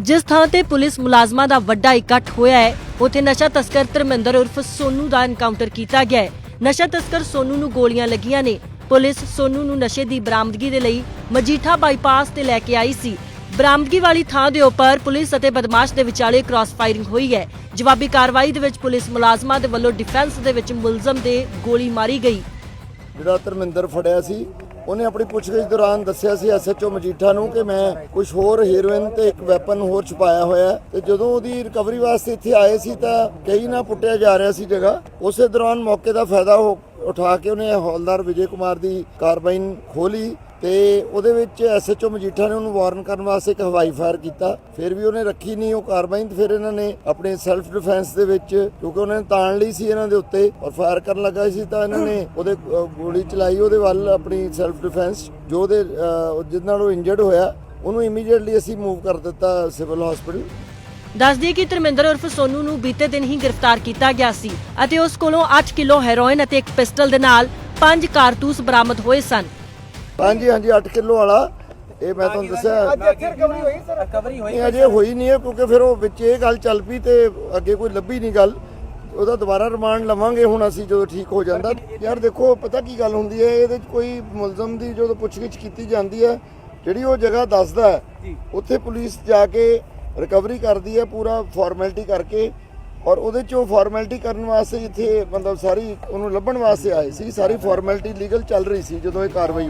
ਜਿਸ ਥਾਂ ਤੇ ਪੁਲਿਸ ਮੁਲਾਜ਼ਮਾਂ ਦਾ ਵੱਡਾ ਇਕੱਠ ਹੋਇਆ ਹੈ, ਉੱਥੇ ਨਸ਼ਾ ਤਸਕਰ ਧਰਮਿੰਦਰ ਉਰਫ ਸੋਨੂ ਦਾ ਐਨਕਾਊਂਟਰ ਕੀਤਾ ਗਿਆ ਹੈ। ਨਸ਼ਾ ਤਸਕਰ ਸੋਨੂ ਨੂੰ ਗੋਲੀਆਂ ਲੱਗੀਆਂ ਨੇ। ਪੁਲਿਸ ਸੋਨੂ ਨੂੰ ਨਸ਼ੇ ਦੀ ਬਰਾਮਦਗੀ ਦੇ ਲਈ ਮਜੀਠਾ ਬਾਈਪਾਸ ਤੇ ਲੈ ਕੇ ਆਈ ਸੀ। ਬਰਾਮਦਗੀ ਵਾਲੀ ਥਾਂ ਦੇ ਉੱਪਰ ਪੁਲਿਸ ਅਤੇ ਬਦਮਾਸ਼ ਦੇ ਵਿਚਾਲੇ ਕ੍ਰਾਸ ਫਾਇਰਿੰਗ ਹੋਈ ਹੈ। ਜਵਾਬੀ ਕਾਰਵਾਈ ਦੇ ਵਿੱਚ ਪੁਲਿਸ ਮੁਲਾਜ਼ਮਾਂ ਦੇ ਵੱਲੋਂ ਡਿਫੈਂਸ ਦੇ ਵਿੱਚ ਮੁਲਜ਼ਮ ਦੇ ਗੋਲੀ ਮਾਰੀ ਗਈ। ਜਿਹੜਾ ਧਰਮਿੰਦਰ ਫੜਿਆ ਸੀ ਉਹਨੇ ਆਪਣੀ ਪੁੱਛਗਿੱਛ ਦੌਰਾਨ ਦੱਸਿਆ ਸੀ ਐਸਐਚਓ ਮਜੀਠਾ ਨੂੰ ਕਿ ਮੈਂ ਕੁਝ ਹੋਰ ਹੀਰੋਇਨ ਤੇ ਇੱਕ ਵੈਪਨ ਹੋਰ ਛੁਪਾਇਆ ਹੋਇਆ ਤੇ ਜਦੋਂ ਉਹਦੀ ਰਿਕਵਰੀ ਵਾਸਤੇ ਇੱਥੇ ਆਏ ਸੀ ਤਾਂ ਕਈ ਨਾ ਪੁੱਟਿਆ ਜਾ ਰਿਹਾ ਸੀ ਜਗ੍ਹਾ। ਉਸੇ ਦੌਰਾਨ ਮੌਕੇ ਦਾ ਫਾਇਦਾ ਹੋ- ਉਠਾ ਕੇ ਉਹਨੇ ਹੌਲਦਾਰ ਵਿਜੇ ਕੁਮਾਰ ਦੀ ਕਾਰਬਾਈਨ ਖੋਲੀ ਤੇ ਉਹਦੇ ਵਿੱਚ ਐਸਐਚਓ ਮਜੀਠਾ ਨੇ ਉਹਨੂੰ ਵਾਰਨ ਕਰਨ ਵਾਸਤੇ ਇੱਕ ਹਵਾਈ ਫਾਇਰ ਕੀਤਾ। ਫਿਰ ਵੀ ਉਹਨੇ ਰੱਖੀ ਨਹੀਂ ਉਹ ਕਾਰਬਾਈਨ ਤੇ ਫਿਰ ਇਹਨਾਂ ਨੇ ਆਪਣੇ ਸੈਲਫ ਡਿਫੈਂਸ ਦੇ ਵਿੱਚ ਕਿਉਂਕਿ ਉਹਨਾਂ ਨੇ ਤਾਣ ਲਈ ਸੀ ਇਹਨਾਂ ਦੇ ਉੱਤੇ ਔਰ ਫਾਇਰ ਕਰਨ ਲੱਗਾ ਸੀ ਤਾਂ ਇਹਨਾਂ ਨੇ ਉਹਦੇ ਗੋਲੀ ਚਲਾਈ ਉਹਦੇ ਵੱਲ ਆਪਣੀ ਸੈਲਫ ਡਿਫੈਂਸ ਜੋ ਉਹਦੇ ਅ, ਨਾਲ ਉਹ ਇੰਜਰਡ ਹੋਇਆ ਉਹਨੂੰ ਇਮੀਡੀਏਟਲੀ ਅਸੀਂ ਮੂਵ ਕਰ ਦਿੱਤਾ ਸਿਵਲ ਹਸਪੀਟਲ ਦੱਸਦੀ ਕਿ ਧਰਮਿੰਦਰ ਉਰਫ ਸੋਨੂ ਨੂੰ ਬੀਤੇ ਦਿਨ ਹੀ ਗ੍ਰਿਫਤਾਰ ਕੀਤਾ ਗਿਆ ਸੀ ਅਤੇ ਉਸ ਕੋਲੋਂ 8 ਕਿਲੋ ਹੈਰੋਇਨ ਅਤੇ ਇੱਕ ਪਿਸਟਲ ਦੇ ਨਾਲ 5 ਕਾਰਤੂਸ ਬਰਾਮਦ ਹੋਏ ਸਨ। ਹਾਂਜੀ ਹਾਂਜੀ 8 ਕਿਲੋ ਵਾਲਾ। ਇਹ ਮੈਂ ਤੁਹਾਨੂੰ ਦੱਸਿਆ। ਰਿਕਵਰੀ ਹੋਈ ਨਹੀਂ ਅਜੇ ਹੋਈ ਨਹੀਂ ਹੈ ਕਿਉਂਕਿ ਫਿਰ ਉਹ ਵਿੱਚ ਇਹ ਗੱਲ ਚੱਲ ਪਈ ਤੇ ਅੱਗੇ ਕੋਈ ਲੱਭੀ ਨਹੀਂ ਗੱਲ। ਉਹਦਾ ਦੁਬਾਰਾ ਰਿਮਾਂਡ ਲਵਾਂਗੇ ਹੁਣ ਅਸੀਂ ਜਦੋਂ ਠੀਕ ਹੋ ਜਾਂਦਾ। ਯਾਰ ਦੇਖੋ ਪਤਾ ਕੀ ਗੱਲ ਹੁੰਦੀ ਹੈ ਇਹਦੇ 'ਚ ਕੋਈ ਮੁਲਜ਼ਮ ਦੀ ਜਦੋਂ ਪੁੱਛਗਿੱਛ ਕੀਤੀ ਜਾਂਦੀ ਹੈ ਜਿਹੜੀ ਉਹ ਜਗ੍ਹਾ ਦੱਸਦਾ ਹੈ ਉੱਥੇ ਪੁਲਿਸ ਜਾ ਕੇ ਰਿਕਵਰੀ ਕਰਦੀ ਹੈ ਪੂਰਾ ਫਾਰਮੈਲਿਟੀ ਕਰਕੇ। ਔਰ ਉਹਦੇ 'ਚ ਉਹ ਫਾਰਮੈਲਿਟੀ ਕਰਨ ਵਾਸਤੇ ਇੱਥੇ ਮਤਲਬ ਸਾਰੀ ਉਹਨੂੰ ਲੱਭਣ ਵਾਸਤੇ ਆਏ ਸੀ ਸਾਰੀ ਫਾਰਮੈਲਿਟੀ ਲੀਗਲ ਚੱਲ ਰਹੀ ਸੀ ਜਦੋਂ ਇਹ ਕਾਰਵਾਈ